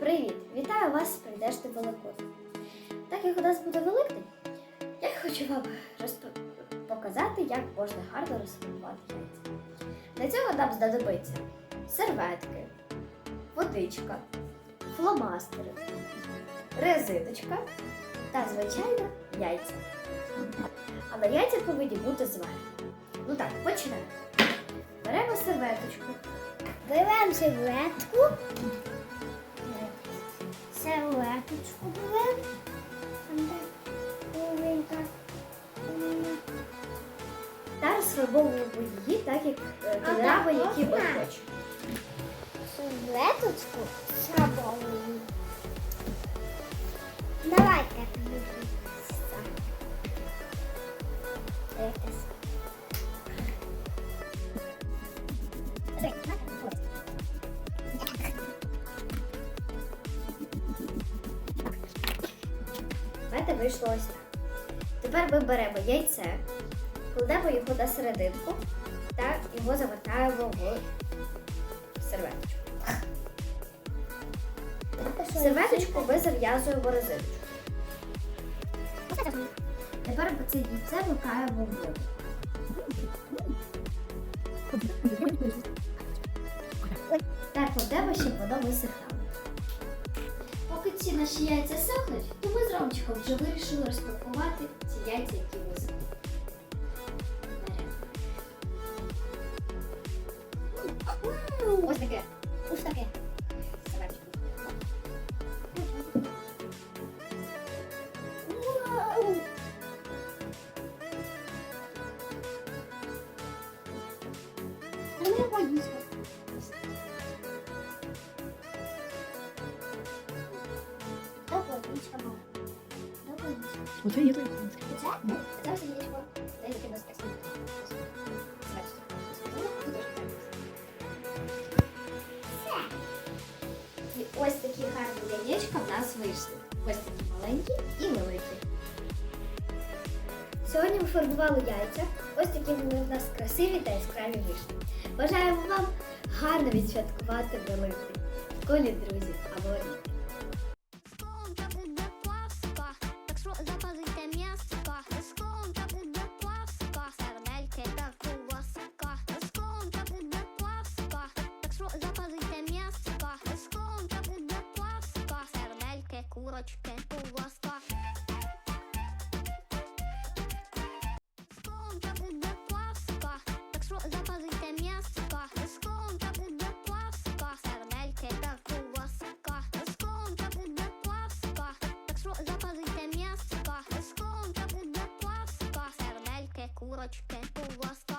Привіт! Вітаю вас з прийдешним Великоднем. Так як у нас буде Великдень, я хочу вам розп- показати, як можна гарно розфарбувати яйця. Для цього нам знадобиться серветки, водичка, фломастери, резиночка та, звичайно, яйця. Але яйця повинні бути зварені. Ну так, почнемо. Беремо серветочку. Беремо серветку. Серветочку беремо. Так та розфарбовуємо її так, як е, кольорами, Ага, які можна? хочемо. Серветочку срабовуємо. Давайте будемо. У мене вийшло ось так. Тепер ми беремо яйце, кладемо його на серединку та його завертаємо в серветочку. Серветочку ми зав'язуємо резиночку. Тепер по це яйце викаємо в воду. Так кладемо, щоб воно висихало. Ці наші яйця сохнуть, то ми з Ромчиком вже вирішили розпакувати ці яйця, які висохли. Ось таке. Ось таке. Вау! А не боїться. Так, водичка мала. Так, водичка. Оце є. Все. І ось такі гарні яєчка в нас вийшли. Ось такі маленькі і великі. Сьогодні ми фарбували яйця. Ось такі вони в нас красиві та яскраві вийшли. Бажаємо вам гарно відсвяткувати Великдень в колі друзів або рідних. Курочки, куласка. Скончати не пласка, так що запалите м'яска. Скончати не пласка, сердельки та куласка. Скончати не пласка, так що запалите м'яска. Скончати не пласка, сердельки, курочки, куласка.